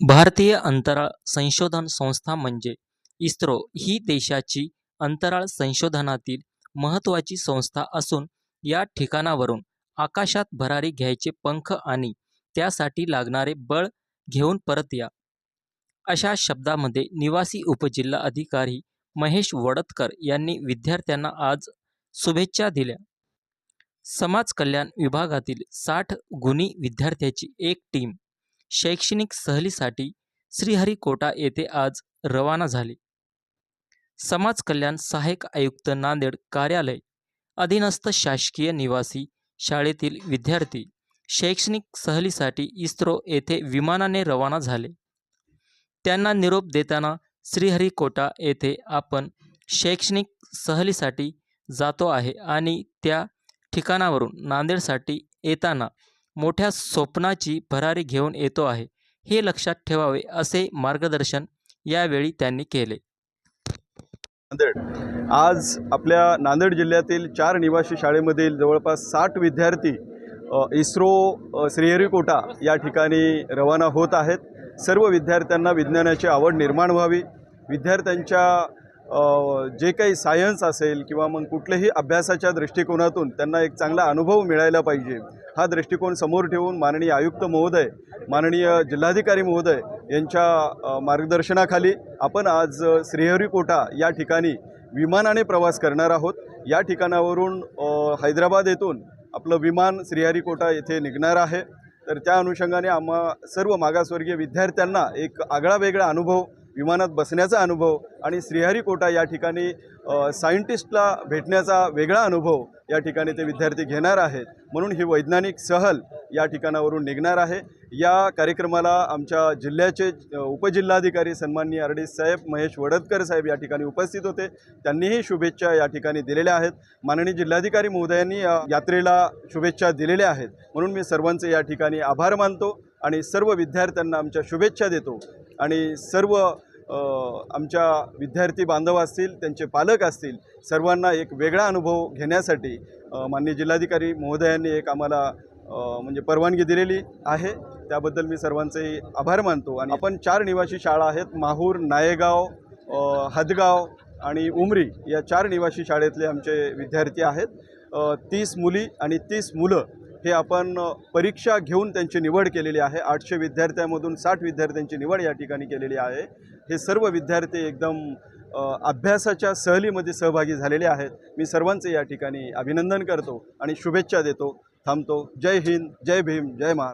भारतीय अंतराळ संशोधन संस्था म्हणजे इस्रो ही देशाची अंतराळ संशोधनातील महत्त्वाची संस्था असून या ठिकाणावरून आकाशात भरारी घ्यायचे पंख आणि त्यासाठी लागणारे बळ घेऊन परत या. अशा शब्दामध्ये निवासी उपजिल्हा अधिकारी महेश वडतकर यांनी विद्यार्थ्यांना आज शुभेच्छा दिल्या. समाज कल्याण विभागातील साठ गुणी विद्यार्थ्याची एक टीम शैक्षणिक सहलीसाठी श्रीहरिकोटा येथे आज रवाना झाली. समाज कल्याण सहाय्यक आयुक्त नांदेड कार्यालय अधीनस्थ शासकीय निवासी शाळेतील विद्यार्थी शैक्षणिक सहलीसाठी इस्रो येथे विमानाने रवाना झाले. त्यांना निरोप देताना श्रीहरिकोटा येथे आपण शैक्षणिक सहलीसाठी जातो आहे आणि त्या ठिकाणावरून नांदेडसाठी येताना मोठ्या स्वप्नाची भरारी घेऊन येतो आहे. हे लक्षात ठेवावे असे मार्गदर्शन यावेळी त्यांनी केले. नांदेड. आज आपल्या नांदेड जिल्ह्यातील चार निवासी शाळेमधील जवळपास साठ विद्यार्थी इस्रो श्रीहरिकोटा या ठिकाणी रवाना होत आहेत. सर्व विद्यार्थ्यांना विज्ञानाची आवड निर्माण व्हावी. विद्यार्थ्यांच्या जे काही सायन्स असेल किंवा मग कुठल्याही अभ्यासाच्या दृष्टिकोनातून त्यांना एक चांगला अनुभव मिळायला पाहिजे. हा दृष्टिकोन समोर ठेवून माननीय आयुक्त महोदय माननीय जिल्हाधिकारी महोदय यांच्या मार्गदर्शनाखाली आपण आज श्रीहरिकोटा या ठिकाणी विमानाने प्रवास करणार आहोत. या ठिकाणावरून हैदराबाद येथून आपलं विमान श्रीहरिकोटा येथे निघणार आहे. तर त्या अनुषंगाने आम्हा सर्व मागासवर्गीय विद्यार्थ्यांना एक आगळा वेगळा अनुभव विमानात बसण्याचा अनुभव आणि श्रीहरिकोटा या ठिकाणी सायंटिस्टला भेटण्याचा वेगळा अनुभव या ठिकाणी ते विद्यार्थी घेणार आहेत. म्हणून ही वैज्ञानिक सहल या ठिकाणावरून निघणार आहे. या कार्यक्रमाला आमच्या जिल्ह्याचे उपजिल्हाधिकारी सन्माननीय आरडी साहेब महेश वडदकर साहेब या ठिकाणी उपस्थित होते. त्यांनीही शुभेच्छा या ठिकाणी दिलेल्या आहेत. माननीय जिल्हाधिकारी महोदयांनी या यात्रेला शुभेच्छा दिलेल्या आहेत. म्हणून मी सर्वांचे या ठिकाणी आभार मानतो आणि सर्व विद्यार्थ्यांना आमच्या शुभेच्छा देतो आणि सर्व आमच्या विद्यार्थी बांधव असतील त्यांचे पालक असतील सर्वांना एक वेगळा अनुभव घेण्यासाठी माननीय जिल्हाधिकारी महोदयांनी एक आम्हाला म्हणजे परवानगी दिलेली आहे. त्याबद्दल मी सर्वांचे आभार मानतो. आणि आपण चार निवासी शाळा आहेत माहूर नायेगाव हदगाव आणि उमरी या चार निवासी शाळेतले आमचे विद्यार्थी आहेत. तीस मुली आणि तीस मुलं हे आपण परीक्षा घेऊन त्यांची निवड केलेली आहे. आठशे विद्यार्थ्यांमधून साठ विद्यार्थ्यांची निवड या ठिकाणी केलेली आहे. हे सर्व विद्यार्थी एकदम अभ्यासाच्या सहलीमध्ये सहभागी झालेले आहेत. मी सर्वांचे या ठिकाणी अभिनंदन करतो आणि शुभेच्छा देतो. थांबतो. जय हिंद जय भीम जय महाराष्ट्र.